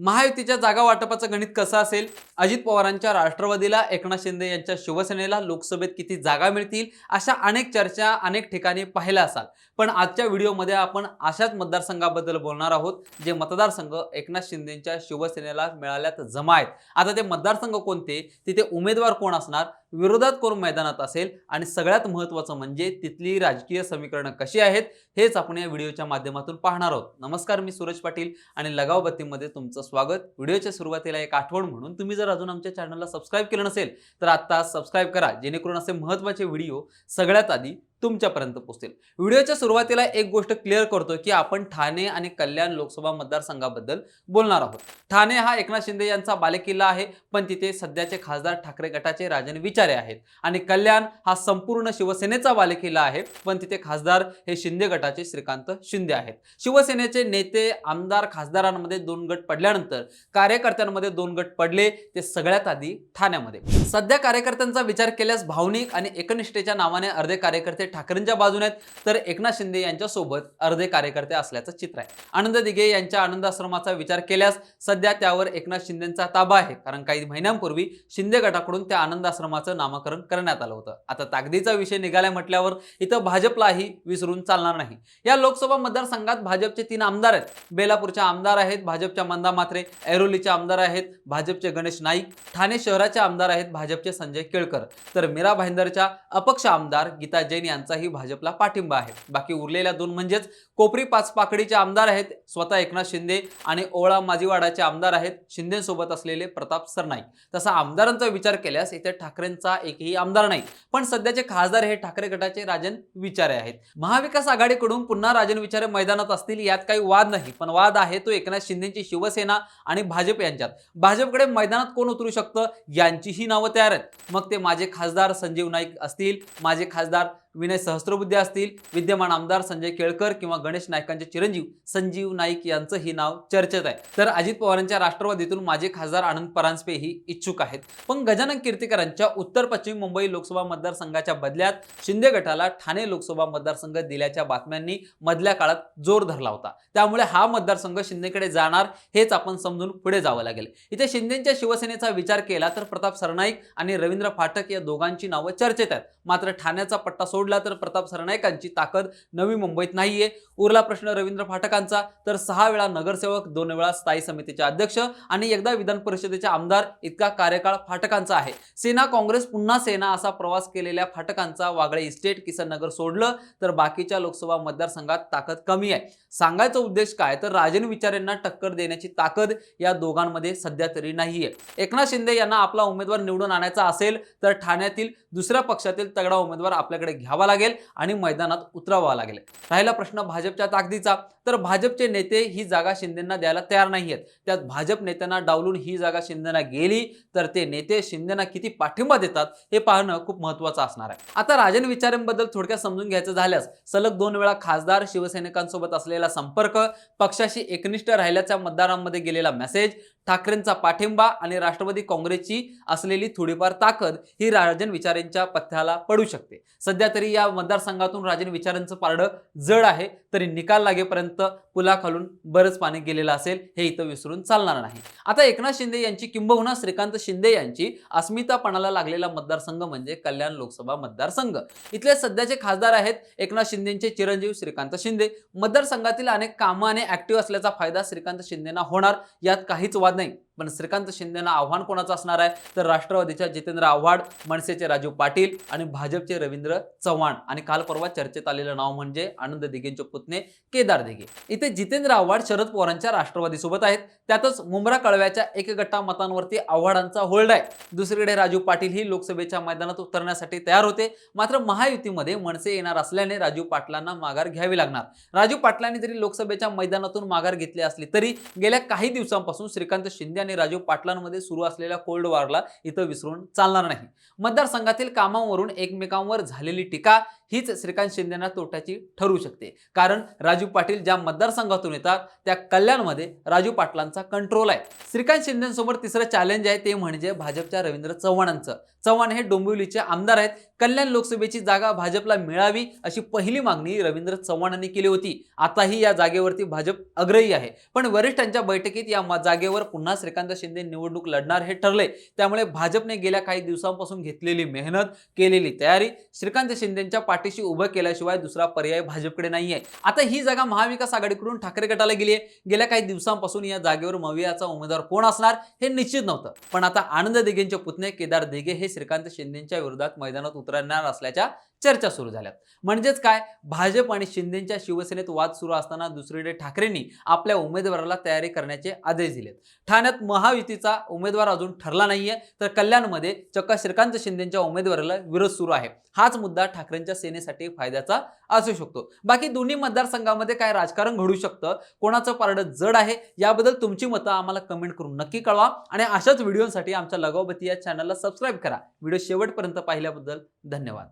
महायुतीच्या जागा वाटपाचं गणित कसं असेल? अजित पवारांच्या राष्ट्रवादीला एकनाथ शिंदे यांच्या शिवसेनेला लोकसभेत किती जागा मिळतील? अशा अनेक चर्चा अनेक ठिकाणी पाहिल्या असाल. पण आजच्या व्हिडिओमध्ये आपण अशाच मतदारसंघाबद्दल बोलणार आहोत जे मतदारसंघ एकनाथ शिंदेच्या शिवसेनेला मिळाल्यात जमा आहेत. आता ते मतदारसंघ कोणते? तिथे उमेदवार कोण असणार? विरोधात कोण मैदानात असेल आणि सगळ्यात महत्त्वाचं म्हणजे तिथली राजकीय समीकरणं कशी आहेत हेच आपण या व्हिडिओच्या माध्यमातून पाहणार आहोत. नमस्कार मी सूरज पाटील आणि लगाव बत्तीमध्ये तुमचं स्वागत. व्हिडिओच्या सुरुवातीला एक आठवण म्हणून तुम्ही जर अजून आमच्या चॅनलला सबस्क्राईब केलं नसेल तर आत्ता सबस्क्राईब करा जेणेकरून असे महत्त्वाचे व्हिडिओ सगळ्यात आधी तुमच्यापर्यंत पोहोचतील. व्हिडिओच्या सुरुवातीला एक गोष्ट क्लिअर करतो की आपण ठाणे आणि कल्याण लोकसभा मतदारसंघाबद्दल बोलणार आहोत. ठाणे हा एकनाथ शिंदे यांचा बालेकिल्ला आहे पण तिथे सध्याचे खासदार ठाकरे गटाचे राजन विचारे आहेत. आणि कल्याण हा संपूर्ण शिवसेनेचा बालेकिल्ला आहे पण तिथे खासदार हे शिंदे गटाचे श्रीकांत शिंदे आहेत. शिवसेनेचे नेते आमदार खासदारांमध्ये दोन गट पडल्यानंतर कार्यकर्त्यांमध्ये दोन गट पडले ते सगळ्यात आधी ठाण्यामध्ये. सध्या कार्यकर्त्यांचा विचार केल्यास भावनिक आणि एकनिष्ठेच्या नावाने अर्धे कार्यकर्ते ठाकरेंच्या बाजूने आहेत तर एकनाथ शिंदे यांच्या सोबत अर्धे कार्यकर्ते असल्याचं चित्र आहे. आनंद दिघे यांच्या आनंद आश्रमाचा विचार केल्यास सध्या त्यावर एकनाथ शिंदेचा ताबा आहे. कारण काही महिन्यांपूर्वी शिंदे गटाकडून त्या आनंद आश्रमाचं नामकरण करण्यात आलं होतं. आता ताकदीचा विषय निघालाय म्हटल्यावर इथं भाजपलाही विसरून चालणार नाही. या लोकसभा मतदारसंघात भाजपचे तीन आमदार आहेत. बेलापूरच्या आमदार आहेत भाजपच्या मंदा मात्रे ऐरोलीचे आमदार आहेत भाजपचे गणेश नाईक ठाणे शहराचे आमदार आहेत भाजपचे संजय केळकर. तर मीरा भाईंदरच्या अपक्ष आमदार गीता जैन यांचाही भाजपला पाठिंबा आहे. बाकी उरलेल्या दोन म्हणजेच कोपरी पाच पाकडीचे आमदार आहेत स्वतः एकनाथ शिंदे आणि ओळा माजीवाडाचे आमदार आहेत शिंदेसोबत असलेले प्रताप सरनाईक. तसा आमदारांचा विचार केल्यास इथे ठाकरेंचा एकही आमदार नाही. पण सध्याचे खासदार हे ठाकरे गटाचे राजन विचारे आहेत. महाविकास आघाडीकडून पुन्हा राजन विचारे मैदानात असतील यात काही वाद नाही. पण वाद आहे तो एकनाथ शिंदेची शिवसेना आणि भाजप यांच्यात. भाजपकडे मैदानात कोण उतरू शकतं? यांचीही नावं तयार आहेत. मग ते माझे खासदार संजीव नाईक असतील माझे खासदार विनय सहस्त्रबुद्धे असतील विद्यमान आमदार संजय केळकर किंवा गणेश नायकांचे चिरंजीव संजीव नाईक यांचं ही नाव चर्चेत आहे. तर अजित पवारांच्या राष्ट्रवादीतून माजी खासदार आनंद परांजपे ही इच्छुक आहेत. पण गजानन कीर्तीकरांच्या उत्तर पश्चिम मुंबई लोकसभा मतदारसंघाच्या बदल्यात शिंदे गटाला ठाणे लोकसभा मतदारसंघ दिल्याच्या बातम्यांनी मधल्या काळात जोर धरला होता. त्यामुळे हा मतदारसंघ शिंदेकडे जाणार हेच आपण समजून पुढे जावं लागेल. इथे शिंदेच्या शिवसेनेचा विचार केला तर प्रताप सरनाईक आणि रवींद्र फाटक या दोघांची नावं चर्चेत आहेत. मात्र ठाण्याचा पट्टा सोडला तर प्रताप सरनाईकांची ताकद नवी मुंबईत नाहीये. उरला प्रश्न रवींद्र फाटकांचा तर सहा वेळा नगरसेवक दोन वेळा स्थायी समितीचे अध्यक्ष आणि एकदा विधान परिषदेचे आमदार इतका कार्यकाळ फाटकांचा आहे. सेना काँग्रेस पुन्हा सेना असा प्रवास केलेल्या फाटकांचा वागळे इस्टेट किसन नगर सोडलं तर बाकीच्या लोकसभा मतदारसंघात ताकद कमी आहे. सांगायचा उद्देश काय? तर राजन विचारेंना टक्कर देण्याची ताकद या दोघांमध्ये सध्या तरी नाहीये. एकनाथ शिंदे यांना आपला उमेदवार निवडून आणायचा असेल तर ठाण्यातील दुसऱ्या पक्षातील तगडा उमेदवार आपल्याकडे घ्या घ्यावा लागेल आणि मैदानात उतरावा लागेल. राहिला प्रश्न भाजपच्या ताकदीचा. तर भाजपचे नेते ही जागा शिंदेना द्यायला तयार नाही आहेत त्यात भाजप नेत्यांना डावलून ही जागा शिंदेना गेली तर ते नेते शिंदेना किती पाठिंबा देतात हे पाहणं खूप महत्वाचं असणार आहे. आता राजन विचारेंबद्दल थोडक्यात समजून घ्यायचं झाल्यास सलग दोन वेळा खासदार शिवसैनिकांसोबत असलेला संपर्क पक्षाशी एकनिष्ठ राहिल्याच्या मतदारांमध्ये गेलेला मेसेज ठाकरेंचा पाठिंबा आणि राष्ट्रवादी काँग्रेसची असलेली थोडीफार ताकद ही राजन विचारेंच्या पथ्याला पडू शकते. सध्या तरी या मतदारसंघातून राजन विचारांचं पारडं जड आहे तरी निकाल लागेपर्यंत पुलाखालून बरंच पाणी गेलेलं असेल हे इथं विसरून चालणार नाही. आता एकनाथ शिंदे यांची किंबहुना श्रीकांत शिंदे यांची अस्मितापणाला लागलेला मतदारसंघ म्हणजे कल्याण लोकसभा मतदारसंघ. इथले सध्याचे खासदार आहेत एकनाथ शिंदेचे चिरंजीव श्रीकांत शिंदे. मतदारसंघातील अनेक कामाने ऍक्टिव्ह असल्याचा फायदा श्रीकांत शिंदेना होणार यात काहीच वाद नाही पण श्रीकांत शिंदेना आव्हान कोणाचं असणार आहे? तर राष्ट्रवादीच्या जितेंद्र आव्हाड मनसेचे राजू पाटील आणि भाजपचे रवींद्र चव्हाण. आणि काल परवा चर्चेत आलेलं नाव म्हणजे आनंद दिघेंचे पुतणे केदार दिघे इथे जितेंद्र आव्हाड शरद पवारांच्या राष्ट्रवादीसोबत आहेत. त्यातच मुंब्रा कळव्याच्या एक गट्टा मतांवरती आव्हाडांचा होल्ड आहे. दुसरीकडे राजू पाटील ही लोकसभेच्या मैदानात उतरण्यासाठी तयार होते. मात्र महायुतीमध्ये मनसे येणार असल्याने राजू पाटलांना माघार घ्यावी लागणार. राजू पाटलांनी जरी लोकसभेच्या मैदानातून माघार घेतली असली तरी गेल्या काही दिवसांपासून श्रीकांत शिंदे आणि राजू पाटलांमध्ये सुरू असलेल्या कोल्ड वॉरला इथं विसरून चालणार नाही. मतदारसंघातील कामांवरून एकमेकांवर झालेली टीका हीच श्रीकांत शिंदेना तोट्याची ठरू शकते. कारण राजू पाटील ज्या मतदारसंघातून येतात त्या कल्याणमध्ये राजू पाटलांचा कंट्रोल आहे. श्रीकांत शिंदेसमोर तिसरं चॅलेंज आहे ते म्हणजे भाजपच्या रवींद्र चव्हाणांचं. चव्हाण हे डोंबिवलीचे आमदार आहेत. कल्याण लोकसभेची जागा भाजपला मिळावी अशी पहिली मागणी रवींद्र चव्हाणांनी केली होती. आताही या जागेवरती भाजप अग्रही आहे. पण वरिष्ठांच्या बैठकीत या जागेवर पुन्हा श्रीकांत एकनाथ शिंदे निवडणूक लढणार हे ठरले त्यामुळे भाजपने गेल्या काही दिवसांपासून घेतलेली मेहनत केलेली तयारी श्रीकांत शिंदेच्या पाठीशी उभं केल्याशिवाय दुसरा पर्याय भाजपकडे नाही आहे आता ही जागा महाविकास आघाडीकडून ठाकरे गटाला गेली आहे. गेल्या काही दिवसांपासून या जागेवर मवियाचा उमेदवार कोण असणार हे निश्चित नव्हतं. पण आता आनंद दिघेंचे पुतणे केदार दिघे हे श्रीकांत शिंदेच्या विरोधात मैदानात उतरणार असल्याच्या चर्चा सुरू झाल्यात. म्हणजेच काय? भाजप आणि शिंदेच्या शिवसेनेत वाद सुरू असताना दुसरीकडे ठाकरेंनी आपल्या उमेदवाराला तयारी करण्याचे आदेश दिलेत. ठाण्यात महायुतीचा उमेदवार अजून ठरला नाहीये. तर कल्याणमध्ये चक्का श्रीकांत शिंदेच्या उमेदवाराला विरोध सुरू आहे. हाच मुद्दा ठाकरेंच्या सेनेसाठी फायद्याचा असू शकतो. बाकी दोन्ही मतदारसंघामध्ये काय राजकारण घडू शकतं? कोणाचं पारडं जड आहे? याबद्दल तुमची मतं आम्हाला कमेंट करून नक्की कळवा. आणि अशाच व्हिडिओसाठी आमच्या लगावबती या चॅनलला सबस्क्राईब करा. व्हिडिओ शेवटपर्यंत पाहिल्याबद्दल धन्यवाद.